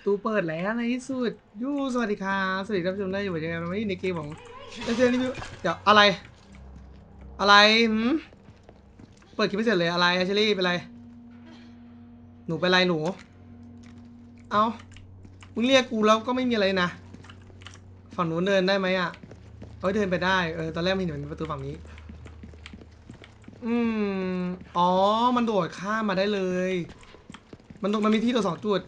ประตูเปิดแล้วในที่สุดยูสวัสดีครับสวัสดีท่านผู้ชมได้อยู่ยังไงวันนี้ในเกมของเอเจนรีวิวเดี๋ยวอะไร อะไรหืมเปิดคลิปไม่เสร็จเลยอะไรเชอรี่เป็นไร หนูเป็นไรหนู เอามึงเรียกกูแล้วก็ไม่มีอะไรนะ ฝั่งนู้นเดินได้ไหมอะเอ้ยเดินไปได้ เออตอนแรกไม่เห็นมีประตูฝั่งนี้ อืม อ๋อ มันโดดข้ามมาได้เลย มันตรงมันมีที่ตัวสองจุด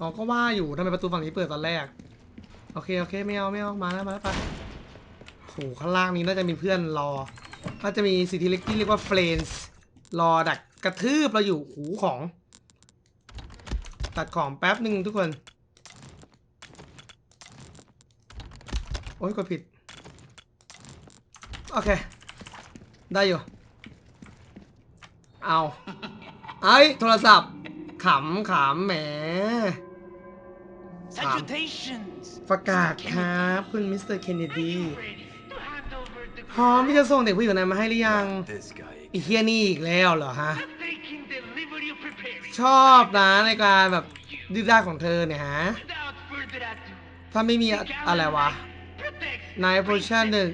อ๋อก็ว่าอยู่ทำไมประตูฝั่งนี้เปิดตอนแรก โอเคโอเคไม่เอาไม่เอามาแล้วมาแล้วไปโหข้างล่างนี้น่าจะมีเพื่อนรอน่าจะมีสิทธิเล็กที่เรียกว่าเฟรนส์รอดักกระทืบเราอยู่หูของ ตัดของแป๊บหนึ่งทุกคน โอ้ยกดผิด โอเค ได้อยู่ เอาไอ้ยโทรศัพท์ขำขำแหม Salutations! ประกาศครับคุณมิสเตอร์เคนเนดี Ready to hand over the พร้อมที่จะส่งเด็กผู้หญิงคนนั้นมาให้หรือยัง This guy. ไอีเฮียนี่อีกแล้วเหรอฮะ taking delivery of preparing. ชอบนะในการแบบดื้อด้านของเธอเนี่ยฮะ Without further ado, ถ้าไม่มีอะอะไรวะ protect นายโพชั่นหนึ่ง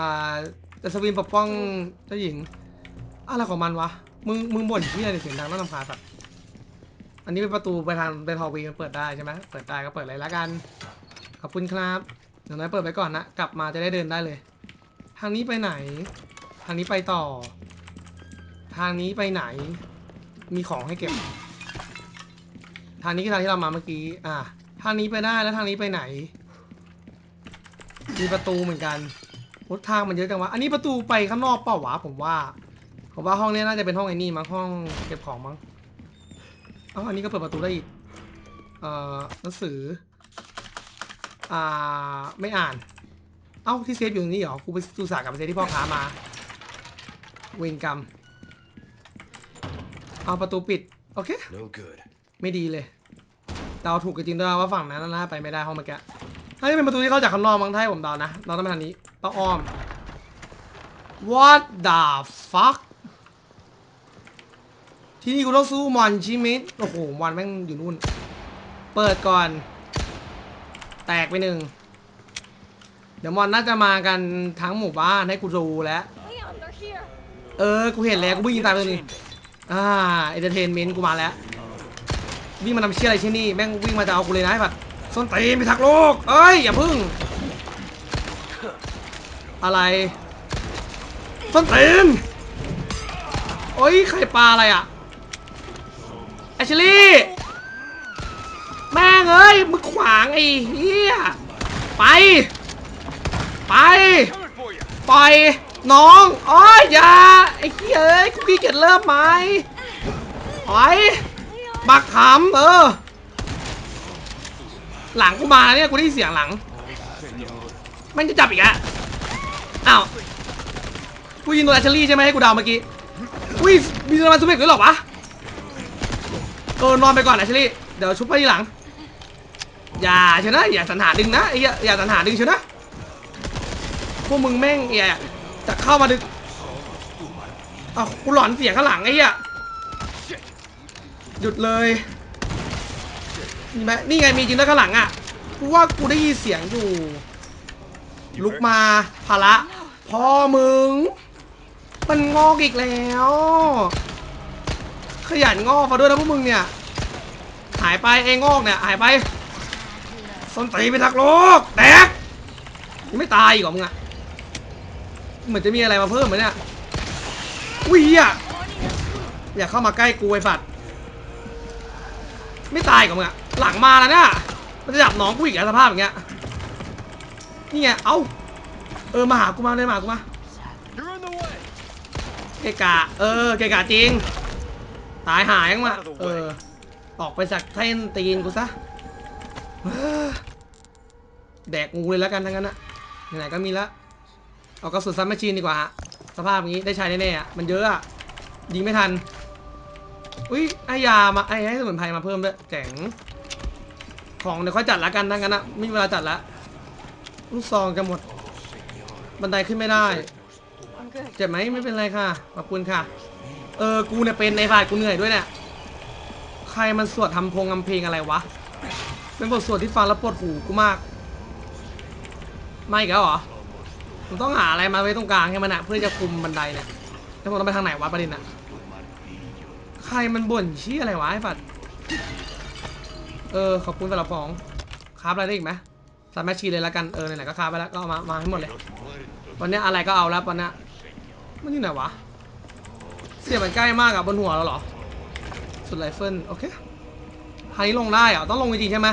อ่าจะสวินปกป้องเจ้าหญิง อะไรของมันวะ มึงมึงบ่นที่อะไรเสียงดังน่ารำคาญสัตว์ อันนี้เป็นประตูไปทางไปทอวีมันเปิดได้ใช่ไหมเปิดได้ก็เปิดเลยละกัน ขอบคุณครับเดี๋ยวน้อยเปิดไปก่อนนะ กลับมาจะได้เดินได้เลย ทางนี้ไปไหน ทางนี้ไปต่อ ทางนี้ไปไหน มีของให้เก็บ ทางนี้คือทางที่เรามาเมื่อกี้ อะทางนี้ไปได้แล้วทางนี้ไปไหน มีประตูเหมือนกันรถทางมันเยอะจังวะ อันนี้ประตูไปข้างนอกเปล่าวะผมว่า ผมว่าห้องนี้น่าจะเป็นห้องไอ้นี่มั้งห้องเก็บของมั้ง เอ้าอันนี้ก็เปิดประตูได้อีกเอ่อหนังสือ อ่า ไม่อ่าน เอ้า ที่เซฟอยู่ตรงนี้เหรอ กูไปดูสากกับไปเซฟที่พ่อค้ามา เวรกรรม เอาประตูปิด โอเค No good. ไม่ดีเลยเดาถูกกันจริงด้วยว่าฝั่งนั้นน่าไปไม่ได้ห้องเมื่อกี้น่าจะเป็นประตูที่เข้าจากข้างนอกมั้งถ้าให้ผมเดานะ เราต้องไปทางนี้ต้องอ้อม What the fuck ที่นี่กูต้องสู้มอนชิมิดโอ้โหมอนแม่งอยู่นู่น เปิดก่อน แตกไปหนึ่ง เดี๋ยวมอนน่าจะมากันทั้งหมู่บ้านให้กูดูแล้ว เออ กูเห็นแล้ว กูวิ่งตามไปเลยอ่าเอนเตอร์เทนเมนต์กูมาแล้ว วิ่งมาทำเชี่ยอะไรที่นี่ แม่งวิ่งมาจะเอากูเลยนะไอ้ผัดส้นตีนไปทักโลก เอ้ย อย่าพึ่ง อะไรส้นตีนโอ้ยใครปลาอะไรอะ แอชลี่ แม่งเอ้ยมึงขวางไอ้เหี้ย ไป ไป ปล่อย น้องอ้ยอย่า ไอ้เหี้ยเอ้ยกูขี้เกียจเริ่มไหมปล่อยบักขำเออ หลังกูมาแล้วเนี่ยกูได้ยินเสียงหลังมันจะจับอีกอะอ้าว กูยิงโดนแอชลี่ใช่ไหมให้กูเดาเมื่อกี้ อุ้ย มีสมาซูเปกด้วยเหรอวะ เออนอนไปก่อนแอชลี่เดี๋ยวชุบไปทีหลัง อย่าเชนะอย่าสันหาดึงนะไอ้เหี้ยอย่าสันหาดึงเชนะพวกมึงแม่งเอียจะเข้ามาดึกอ้าวกูหลอนเสียงข้างหลังไอ้เหี้ยหยุดเลยนี่ไหมนี่ไงมีจริงด้วยข้างหลังอะกูว่ากูได้ยินเสียงอยู่ ลุกมาภาระพ่อมึง มันงอกอีกแล้ว ขยันงอกมาด้วยนะพวกมึงเนี่ย หายไปเองงอกเนี่ย หายไปส้นตีไปทักโลกแตกยังไม่ตายอีกเหรอมึงอะเหมือนจะมีอะไรมาเพิ่มไหมเนี่ยอุ้ยอะอย่าเข้ามาใกล้กูไอ้ฝัดไม่ตายกับมึงอะหลังมาแล้วเนี่ยมันจะจับน้องกูอีกแล้วสภาพอย่างเงี้ยนี่ไงเอ้าเออมาหากูมาเลยมาหากูมาเกกะเออเกกะจริง ตายหายยังมาเออออกไปจากแท่นตีนกูซะเฮ้อแดกงูเลยแล้วกันทั้งนั้นนะไหนๆก็มีแล้วเอากระสุนซัมแมชชีนดีกว่าฮะสภาพอย่างนี้ได้ใช้แน่ๆอะมันเยอะอะยิงไม่ทันอุ้ยไอยามาไอให้สมุนไพรมาเพิ่มด้วยเจ๋งของเดี๋ยวค่อยจัดละกันทั้งนั้นนะไม่มีเวลาจัดละลูกซองจะหมด บันไดขึ้นไม่ได้ I'm good. เจ็บไหมไม่เป็นไรค่ะขอบคุณค่ะ เออ กูเนี่ยเป็นในฝ่ายกูเหนื่อยด้วยเนี่ย ใครมันสวดทำพงทำเพลงอะไรวะ เป็นบทสวดที่ฟังแล้วปวดหูกูมาก ไม่อีกแล้วเหรอผมต้องหาอะไรมาไว้ตรงกลางให้มันอะเพื่อจะคุมบันไดเนี่ย แล้วผมต้องไปทางไหนวะประเด็นอะใครมันบ่นชี้อะไรวะไอ้ปัดเออขอบคุณสำหรับของคราฟอะไรได้อีกไหมสามแมชชีเลยล้วกัน เออไหนๆก็คราฟไปแล้วก็เอามามาให้หมดเลย วันนี้อะไรก็เอาแล้ววันนี้มันอยู่ไหนวะ เสียบมันใกล้มากอะบนหัวเราเหรอ สุดไรเฟิลโอเคทางนี้ลงได้เหรอต้องลงจริงใช่ไหม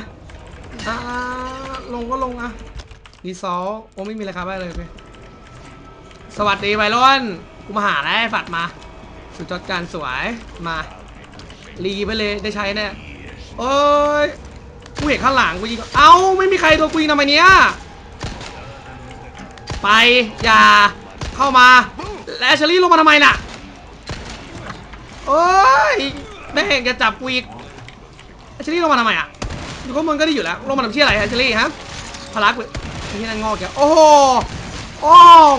อ่าลงก็ลงอะดีซอลโอ้ไม่มีราคาไปเลยโอเคสวัสดีไวรอนกูมาหาแล้วไอ้ฝัดมา สุดยอดการสวยมารีไปเลยได้ใช้แน่เอ้ยกูเห็นข้างหลังกูยิงเอ้าไม่มีใครตัวกูยิงทำไมเนี้ยไปอย่าเข้ามา และเชอรี่ลงมาทำไมน่ะ โอ้ยแม่งจะจับกูอีกอชเชอรี่ลงมาทำไมอะอยู่ข้างบนก็ได้อยู่แล้วลงมาทำเชี่ยอะไรอชเชอรี่ฮะพลักเลยไอ้ที่นั่นงอกแกโอ้โหโอ้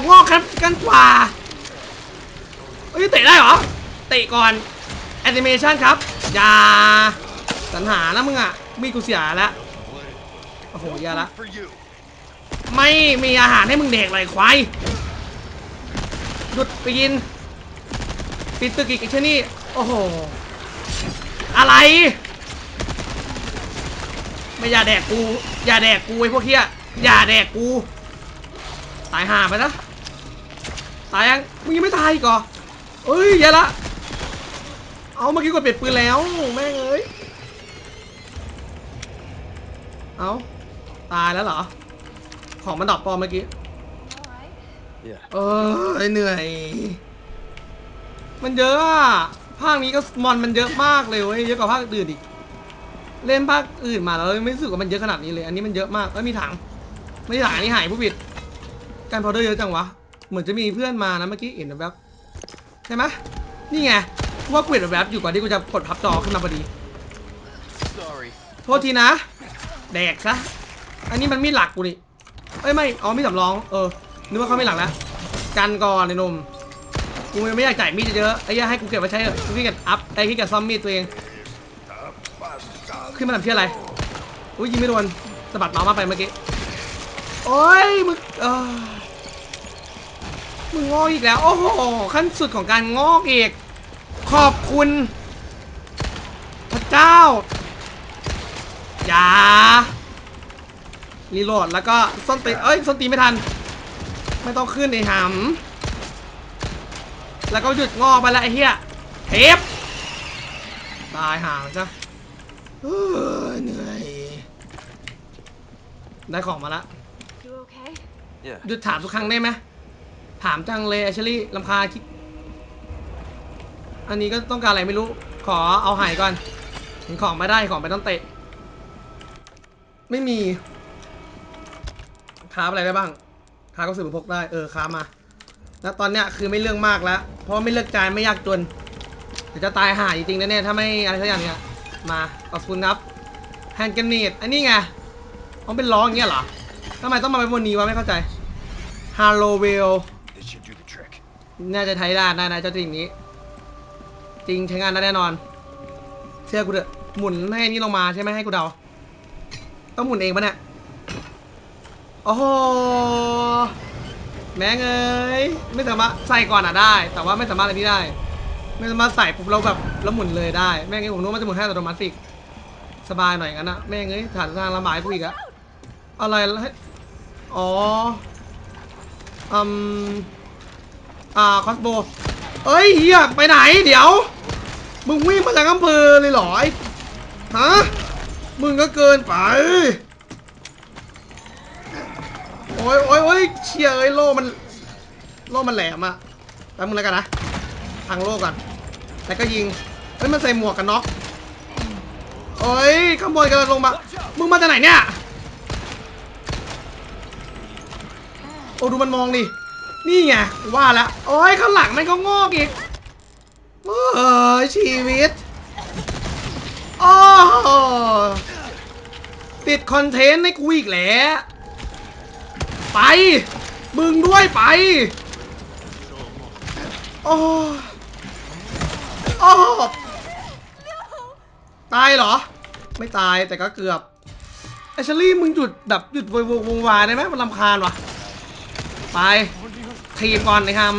งอกกันกันกว่าเอ้ยเตะได้เหรอเตะก่อนแอนิเมชันครับอย่าสัญหานะมึงอะมีกูเสียแล้วโอ้โหอย่าละไม่มีอาหารให้มึงเด็กเลยควายหยุดไปกินปิดตึกอีกไอ้เชนี่ โอ้โห อะไร ไม่อย่าแดกกู อย่าแดกกูไอ้พวกเฮียอย่าแดกกู ตายห่าไปนะ ตายยังมึงยังไม่ตายอีกเหรอเอ้ยอย่าละ เอาเมื่อกี้กดเปิดปืนแล้วแม่งเอ้ย เอาตายแล้วเหรอ ของมันดรอปปลอมเมื่อกี้ All right. Yeah. เออเหนื่อย มันเยอะอะ ภาคนี้ก็มอนมันเยอะมากเลยเว้ยเยอะกว่าภาคอื่นอีก เล่นภาคอื่นมาแล้วไม่รู้สึกว่ามันเยอะขนาดนี้เลย อันนี้มันเยอะมากแล้วมีถัง ไม่ใช่ถังอันนี้หายผู้ผิด การพาวเดอร์เยอะจังวะ เหมือนจะมีเพื่อนมานะเมื่อกี้เห็นแบบๆใช่ไหมนี่ไงกูว่ากูเห็นแบบๆอยู่ก่อนที่กูจะกดพับจอขึ้นมาพอดี Sorry. โทษทีนะ แดกซะ อันนี้มันมีดหลักกูนี่เอ้ยไม่ อ๋อมีดสำรอง เออ นึกว่าเขาไม่หลักแล้ว กันก่อนไอ้หนุ่ม กูไม่อยากจ่ายมีดเยอะไอ้เหี้ยให้กูเก็บไว้ใช้เถอะกูขี้เกียจอัพไอ้ขี้เกียจซ่อมมีดตัวเอง ขึ้นมาทำเชี่ยอะไร อุ้ยยิงไม่โดนสะบัดเมาส์มาไปเมื่อกี้ โอ้ยมึงเออมึงงอกอีกแล้ว โอ้โห ขั้นสุดของการงอกอีก ขอบคุณ พระเจ้า อย่า รีโหลดแล้วก็ส้นตีนเอ้ยส้นตีนไม่ทัน ไม่ต้องขึ้นไอ้หำ แล้วก็หยุดงอกไปแล้วไอ้เหี้ยเทปตายห่างจ้ะเออเหนื่อยได้ของมาละ You okay? Yeah. หยุดถามทุกครั้งได้ไหมถามจังเลยแอชลี่ลำคาญคิด อันนี้ก็ต้องการอะไรไม่รู้ ขอเอาหายก่อนเห็นของไม่ได้ของไปต้องเตะ ไม่มีค้าอะไรได้บ้างค้าก็สื่อพกได้ เออค้ามา แล้วตอนเนี้ยคือไม่เรื่องมากแล้ว เพราะไม่เลือกใจไม่ยากจนเดี๋ยวจะตายห่าจริงๆนะเนี่ยถ้าไม่อะไรสักอย่างเนี่ยมาขอบคุณครับแฮนด์กันเนตอันนี้ไงมันเป็นล้ออย่างเงี้ยเหรอทำไมต้องมาเป็นบนนี้วะไม่เข้าใจฮาโลเวลน่าจะใช้ได้นะนะเจ้าสิ่งนี้ จริงใช้งานได้แน่นอน เชื่อกูเถอะหมุนให้นี่ลงมาใช่ไหมให้กูเดา ต้องหมุนเองปะเนี่ยโอ้โห แม่งเอ้ยไม่สามารถใส่ก่อนอะได้ แต่ว่าไม่สามารถอะไรนี่ได้ ไม่สามารถใส่ปุ๊บเราแบบแล้วหมุนเลยได้ แม่งไอ้ผมนึกว่ามันจะหมุนให้อัตโนมัติสิสบายหน่อยงั้นนะแม่งเอ้ยฐานทางละหมายกูอีกอะอะไรให้อ๋ออืมอ่าคอสโบเอ้ยเฮียไปไหนเดี๋ยว มึงวิ่งมาจากอำเภอเลยเหรอไอ้ฮะมึงก็เกินไป อ้ยโอ้ยโอ้ยเชียเอ้ยโล่มัน โล่มันแหลมอะแป๊บมึงแล้วกันนะพังโล่ก่อน แล้วก็ยิง เฮ้ยมันใส่หมวกกันน็อกโอ้ยขโมยกันลงมา มึงมาจากไหนเนี่ย โอ้ดูมันมองดิ นี่ไงว่าแล้วโอ้ยข้างหลังมันก็งอกอีกเออชีวิตโอ้ติดคอนเทนต์ให้กูอีกแล้ว ไป มึงด้วยไป โอ้โอ้ตายเหรอ ไม่ตายแต่ก็เกือบไอชอรี่มึงหยุดแบบหยุดโวยวงวายได้ไหมมันรำคาญวะไปทีมก่อนนะครับ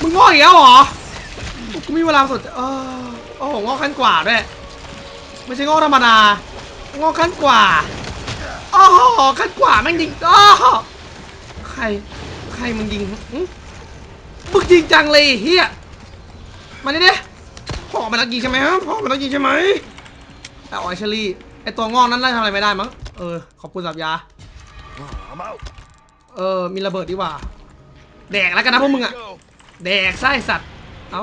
มึงง้ออีกแล้วเหรอกูมีเวลาสดเออโอ้โหง้อขั้นกว่าด้วยไม่ใช่ง้อธรรมดาง้อขั้นกว่าโอ้ขั้นกว่าแม่งยิงโอ้โห ใคร ใครมึงยิงหึมึงยิงจังเลยเฮียมาดิดิพ่อมันนักยิงใช่ไหมฮะพ่อมันนักยิงใช่ไหมแต่ไอเชอรี่ไอตัวงอกนั้นน่ทำอะไรไม่ได้มั้งเออขอบคุณสับยาเออมีระเบิดดีกว่า แดกแล้วกันนะพวกมึงอะแดกไส้สัตว์เอ้า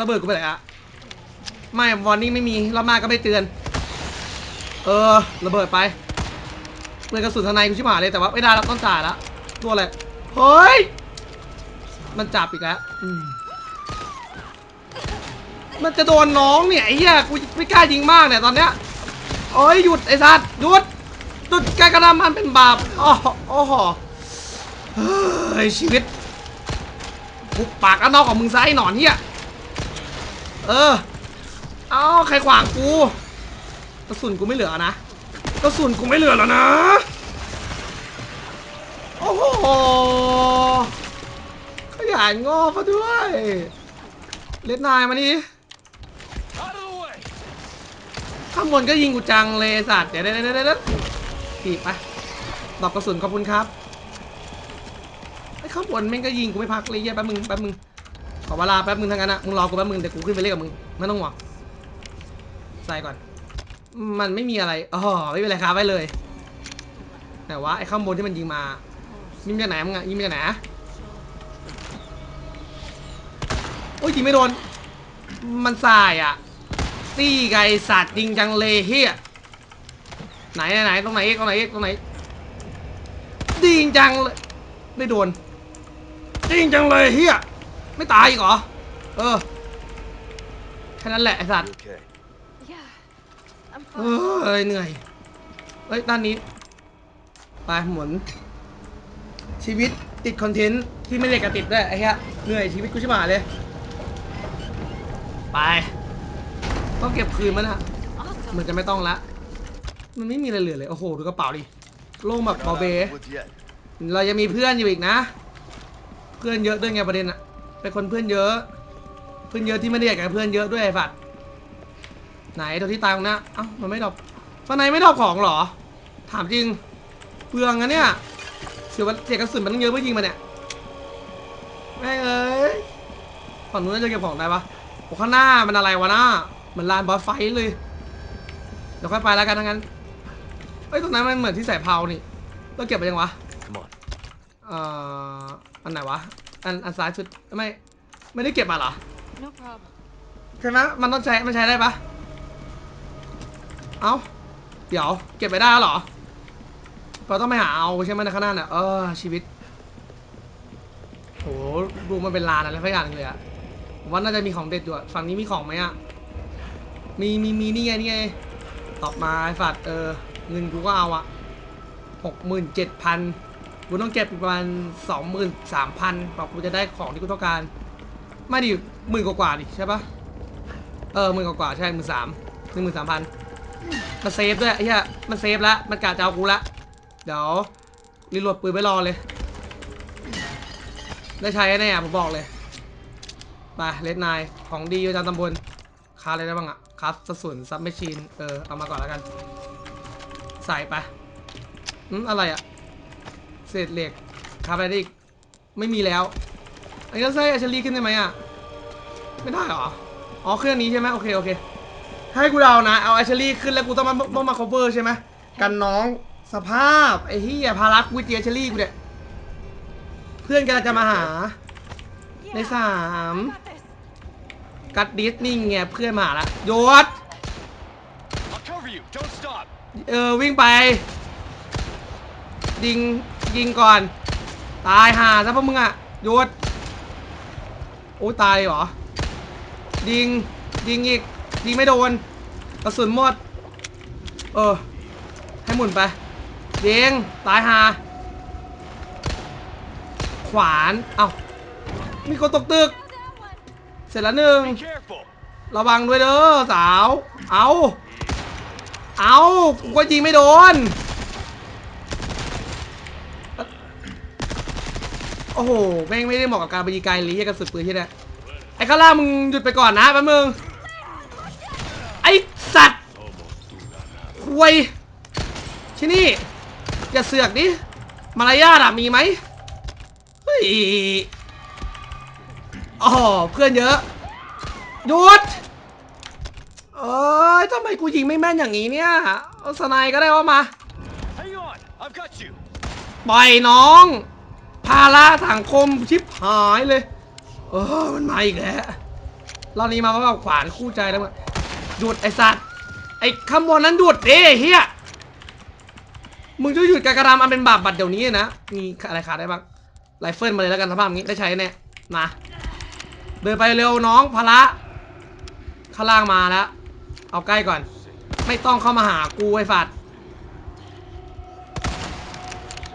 ระเบิดกูไปไหนอะไม่วอร์นิ่งไม่มีรอบหน้าก็ไม่เตือน เออ ระเบิดไป เปืนกระสุนทนายกูชิบหายเลยแต่ว่าไม่ได้แล้วต้องจ่ายแล้วตัวอะไรเฮ้ยมันจับอีกแล้วอืมมันจะโดนน้องเนี่ยไอ้เหี้ยกูไม่กล้ายิงมากเนี่ยตอนเนี้ยโอ้ยหยุดไอ้สัตว์หยุดหยุดการกระทำมันเป็นบาปอ๋อโอ้โหเฮ้ยชีวิตปุกปากแล้วนอกของมึงซะไอ้หนอนเหี้ยเออ เอาใครขวางกูกระสุนกูไม่เหลือนะ กระสุนกูไม่เหลือแล้วนะ โอ้โห ขยันงอมาด้วย เล็ดนายมานี่ Out of the way. ข้างบนก็ยิงกูจังเลยไอ้สัตว์เดี๋ยวเดี๋ยวเดี๋ยวเดี๋ยวถีบไปดอกกระสุนขอบคุณครับไอ้ข้างบนแม่งก็ยิงกูไม่พักเลยเหี้ยแป๊บมึงแป๊บมึงขอเวลาแป๊บมึงทั้งนั้นอะมึงรอกูแป๊บมึงเดี๋ยวกูขึ้นไปเล่นกับมึงไม่ต้องห่วงใส่ก่อน มันไม่มีอะไรอ๋อไม่เป็นไรครับไว้เลย แต่ว่าไอ้ข้างบนที่มันยิงมายิงมาจากไหนมึงอะยิงมาจากไหนอะโอ้ยยิงไม่โดน มันสายอะตี้ไกบไอ้สัตว์ยิงจังเลยเฮียไหนไหนไหนตรงไหนอีกตรงไหนอีกตรงไหนดีจริงจังเลยไม่โดนจริงจังเลยเฮียไม่ตายอีกเหรอเออแค่นั้นแหละไอสัตว์ You okay? Yeah. I'm เอ fine. ้ยเหนื่อยเฮ้ยด้านนี้ไปหมุน ชีวิตติดคอนเทนต์ที่ไม่ได้กระติดด้วยไอ้เหี้ยเหนื่อยชีวิตกูชิบหายเลยไปต้องเก็บคืนมันอะ Awesome. เหมือนจะไม่ต้องละ มันไม่มีอะไรเหลือเลยโอ้โหดูกระเป๋าดิโล่งแบบ Not เบา out เบ of the woods yet. เรายังมีเพื่อนอยู่อีกนะ เพื่อนเยอะด้วยไงประเด็นอะเป็นคนเพื่อนเยอะ เพื่อนเยอะที่ไม่ได้อยากกับเพื่อนเยอะด้วยไอ้ฝัด ไหนตัวที่ตายตรงหน้าเอ้ามันไม่ดรอปฟันในไม่ดรอปของเหรอ ถามจริงเปลืองอะเนี่ยเสียวันเสียกระสุนมันต้องเยอะเพื่อยิงมันเนี่ยแม่งเอ้ยฝั่งนู้นน่าจะเก็บของได้ปะโอ้ข้างหน้ามันอะไรวะหน้าเหมือนลานบอสไฟท์เลยเดี๋ยวค่อยไปแล้วกันทั้งนั้นเอ้ยตรงนั้นมันเหมือนที่ใส่เพานี่เราเก็บไปยังวะ Come on. เอ่ออันไหนวะอันอันซ้ายสุดไม่ไม่ได้เก็บมาเหรอ No problem. ใช่ไหมมันต้องใช้มันใช้ได้ปะ เอ้า เดี๋ยว เก็บไปได้แล้วเหรอ เราต้องไปหาเอาใช่ไหมในข้างหน้าเนี่ยเออ ชีวิตโหดูมันเป็นลานอะไรสักอย่างเลยอะผมว่าน่าจะมีของเด็ดอยู่อะฝั่งนี้มีของไหมอะมีมีมีนี่ไงนี่ไงตอบมาไอ้สัตว์เออ เงินกูก็เอาอะหกหมื่นเจ็ดพันกูต้องเก็บประมาณสองหมื่นสามพันกว่ากูจะได้ของที่กูต้องการ ไม่ดิหมื่นกว่าๆดิใช่ปะเออหมื่นกว่าๆใช่หมื่นสามหนึ่งหมื่นสามพัน มันเซฟด้วยไอ้เหี้ยมันเซฟแล้วมันกะจะเอากูละเดี๋ยวรีโหลดปืนไว้รอเลย ได้ใช้แน่ผมบอกเลยไปเลดนายของดีประจำตำบลคาอะไรได้บ้างอะครับสสุนซับแมชชีนเออเอามาก่อนแล้วกัน ใส่ไปอืมอะไรอะเศษเหล็กคาบอะไรได้อีกไม่มีแล้วอันนี้เราใส่แอชลีขึ้นได้ไหมอะไม่ได้หรออ๋อเครื่องนี้ใช่ไหมโอเคโอเค ให้กูเดานะ เอาแอชลีขึ้นแล้วกูต้องมาต้องมา cover ใช่ไหมกันน้องสภาพ ไอ้เฮียภารักวิทยาแอชลีกูเนี่ย เพื่อนกำลังจะมาหา ใน Yeah. สาม I got this. กัดดิสนี่ไงเพื่อนมาหาละโยด I'll cover you. Don't stop. เออ วิ่งไป ยิง ยิงก่อน ตายห่าซะพวกมึงอะโยดโอ้ตายเหรอ ยิง ยิงอีก ยิงไม่โดนกระสุนหมด เออ ให้หมุนไปยิงตายหา ขวาน เอ้ามีคนตกตึก เสร็จแล้วหนึ่ง ระวังด้วยเด้อสาว เอาเอากูก็ยิงไม่โดน โอ้โห แม่งไม่ได้เหมาะกับการไปยิงไกลลีกับสุดปืนที่เนี่ยไอ้ข้าล่ามึงหยุดไปก่อนนะแป๊บนึง ไอ้สัตว์ ควยที่นี่ อย่าเสือกดิมารยาทอะมีไหมเฮ้ยอ๋อเพื่อนเยอะหยุดเอ้ยทำไมกูยิงไม่แม่นอย่างนี้เนี่ยเอาสไนก็ได้ว่ามา Hang on. I've got you. ปล่อยน้อง ภาระสังคมชิบหายเลย เออมันมาอีกแล้วรอบนี้มาแบบขวานคู่ใจแล้วมั้งหยุดไอ้สัตว์ ไอ้ขโมยนั้นหยุดเด้เฮียมึงจะหยุดการกระทำอันเป็นบาปบัตรเดี๋ยวนี้นะ มีอะไรขาดได้บ้างไรเฟิลมาเลยแล้วกันสภาพนี้ได้ใช้แน่มาเดินไปเร็วน้องภาระข้างล่างมาแล้ว เอาใกล้ก่อน ไม่ต้องเข้ามาหากูไอ้ฝัด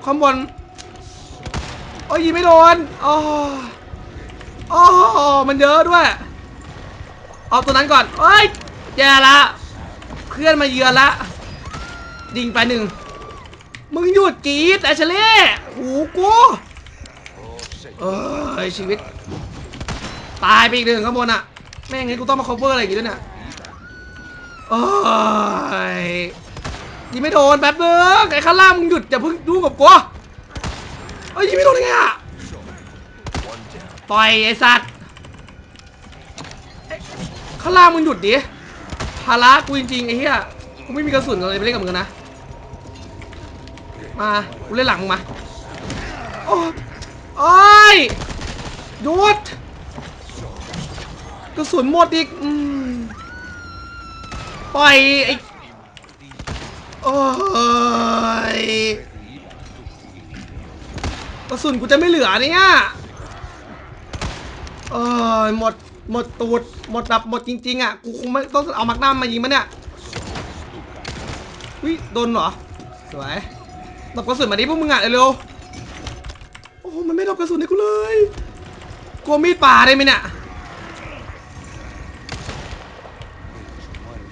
ข้างบนโอ้ยยิงไม่โดนอ๋ออ๋อมันเยอะด้วย เอาตัวนั้นก่อนเอ้ยแย่ละ พื่อนมาเยือนละยิงไปหนึ่งมึงหยุดกรีดแอชเล่หูกูเอ้ยชีวิต ตายไปอีกหนึ่งข้างบนอะแม่งงั้กูต้องมา cover อะไรอย่างงี้ด้วยเนี่ยโอ้ยยิงไม่โดนแป๊บนึงไอ้ข้างล่างมึงหยุดอย่าเพิ่งดูกับกูเอ้ยยิงไม่โดนได้ไงอะต่อยไอ้สัตว์ข้างล่างมึงหยุดดิ ภาระกูจริงๆไอ้เหี้ยกูไม่มีกระสุนอะไรไปเล่นกับมึงนะ มา กูเล่นหลังมึงมา โอ้โอ้ยหยุดกระสุนหมดอีกอืมปล่อยไอ้โอ้ยกระสุนกูจะไม่เหลือเนี่ยเอ้ยหมด หมดตูด หมดแบบหมดจริง ๆ อะ กูคงไม่ต้องเอามักน้ำมายิงมันเนี่ยวิโดนเหรอ สวยตบกระสุนมาดิพวกมึงอะเร็วๆโอ้โหมันไม่ตบกระสุนให้กูเลยกลัวมีดป่าได้ไหมเนี่ย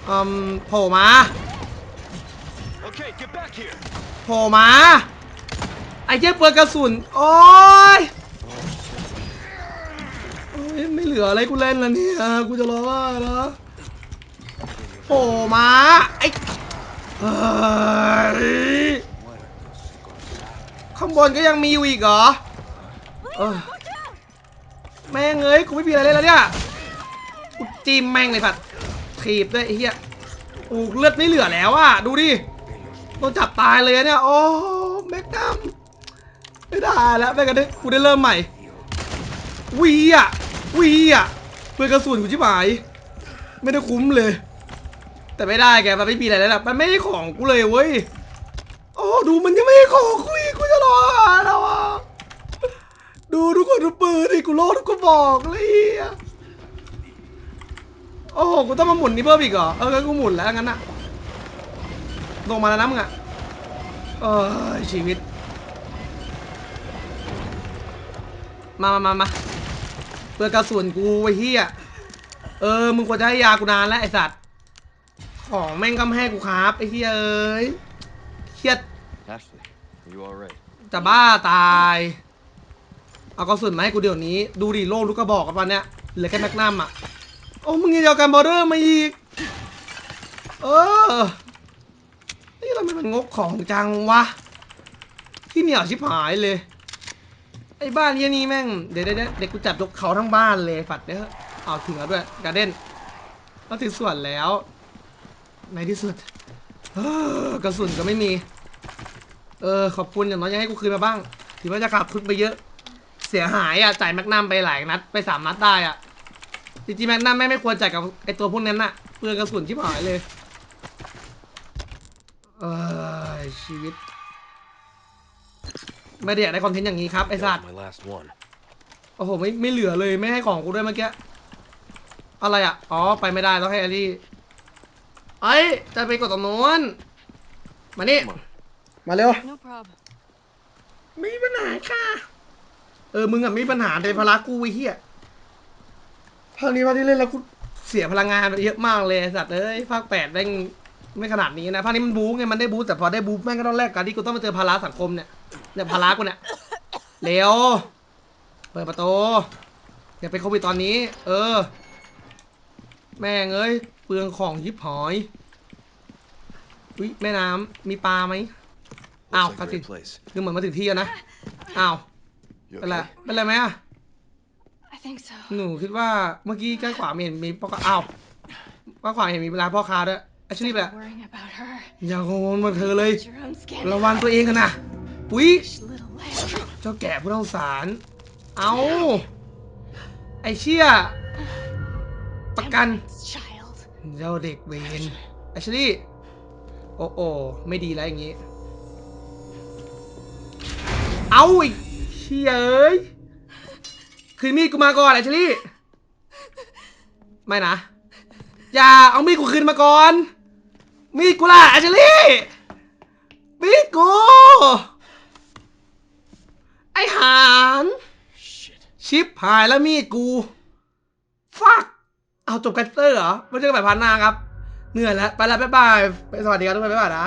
อืมโผล่มา Okay, get back here. โผล่มา ไอ้เจ้าเปิดกระสุน โอ้ย ไม่เหลืออะไรกูเล่นแล้วเนี่ยกูจะรอว่านะโผล่มาไอ้เฮ้ยข้างบนก็ยังมีอยู่อีกเหรอเออแม่งเอ้ยกูไม่มีอะไรเล่นแล้วเนี่ยกูจิ้มแม่งเลยผัดถีบด้วยไอ้เหี้ยโอ้เลือดไม่เหลือแล้วอะดูดิโดนจับตายเลยเนี่ยโอ้แม็กนัมไม่ได้แล้วแม่งกันดิกูได้เริ่มใหม่วีอะ วีอะเพื่อนกระสุนกูชิบหาย ไม่ได้คุ้มเลย แต่ไม่ได้แกมันไม่มีอะไรแล้วล่ะมันไม่ได้ของกูเลยเว้ยโอ้ดูมันยังไม่ได้ของกูอีกกูจะรอแล้วอะดูทุกคนดูปืนดิกูโลดทุกกระบอกเลยอะโอ้โหกูต้องมาหมุนนี่เพิ่มอีกเหรอเออกูหมุนแล้วงั้นอะลงมาแล้วนะมึงอะเออชีวิต มามามามา เพื่อกระสุนกูไอ้เหี้ยเออมึงควรจะให้ยากูนานแล้วไอ้สัตว์ ของแม่งก็ไม่ให้กูครับไอ้เหี้ยเอ้ยเครียด Ashley, are you all right? จะบ้าตาย เอากระสุนมาให้กูเดี๋ยวนี้ ดูดิโล่ลูกกระบอกกันวันเนี้ยเหลือแค่แมกนัมอะโอ้มึงยังจะเอาการบอร์เดอร์มาอีก เออนี่ทำไมมันงกของจังวะที่เหนียวชิบหายเลยไอ้บ้านเนี้ยนี่แม่ง เดี๋ยวเดี๋ยวเดี๋ยวกกูจับยกเขาทั้งบ้านเลยฝัดเด้อเอาถึงแล้วด้วยการเด้นก็ถึงส่วนแล้ว ในที่สุดกระสุนก็ไม่มี เออ ขอบคุณอย่างน้อยยังให้กูคืนมาบ้างถือว่าจะขาดทุนไปเยอะ เสียหายอะจ่ายแมกนัมไปหลายนัดไปสามนัดได้อะจริงๆแมกนัมไม่ไม่ควรจ่ายกับไอตัวพวกนั้นน่ะเปลืองกระสุนชิบหายเลย เออชีวิต ไม่ได้อยากได้คอนเทนต์อย่างนี้ครับไอสัตว์ my last one. โอ้โหไม่ไม่เหลือเลยไม่ให้ของกูด้วยเมื่อกี้อะไรอะอ๋อไปไม่ได้ต้องให้อลี่เอ้ยจะไปกดตรงโน้นมานี่มาเร็ว No problem. มีปัญหาค่ะเออมึงอะมีปัญหาในพละกูไอ้เหี้ยภาคนี้ภาคที่เล่นแล้วกูเสียพลังงานไปเยอะมากเลยไอ้สัตว์เอ้ยภาคแปดแม่งไม่ขนาดนี้นะภาคนี้มันบู๊ไงมันได้บู๊แต่พอได้บู๊แม่งก็ต้องแลกกันที่กูต้องมาเจอภาระสังคมเนี่ย เนี่ยภาระกูเนี่ยเร็วเปิดประตูอย่าเป็นโควิดตอนนี้ เออ แม่งเอ้ยเปลืองของยิบหอยอุ้ยแม่น้ำมีปลาไหมอ้าว Looks คา like สิ great place. คือเหมือนมาถึงที่แล้วนะอ้าว You เป็นไร okay? เป็นไรไหมอะ I think so. หนูคิดว่าเมื่อกี้ใกล้ขวาไม่เห็นมีพ่อค้าอ้าวว่าขวาเห็นมีเวลาพ่อค้าด้วยไอ้ชนี่ไปละ Worrying about her. อย่ากังวลมาเธอเลย Your own skin. ระวังตัวเองกันนะ อุ้ยเจ้าแก่ผู้ต้องสาร เอาไอเชี่ยประกันเจ้าเด็กเวนไอชลี่โอ้โอ้ไม่ดีแล้วอย่างงี้ เอาอีกเชี่ยเอ้ยคืนมีดกูมาก่อนไอชลี่ไม่นะอย่าเอามีดกูคืนมาก่อน มีดกูล่ะไอชลี่มีดกู ไอหาน Shit. ชิปหายแล้วมีดกูฟักเอาจบกันเตอร์เหรอไม่ใช่กันแบบพันหน้าครับ เหนื่อยแล้ว ไปแล้ว บ๊ายบาย ไปสวัสดีครับทุกคนบ๊ายบายนะ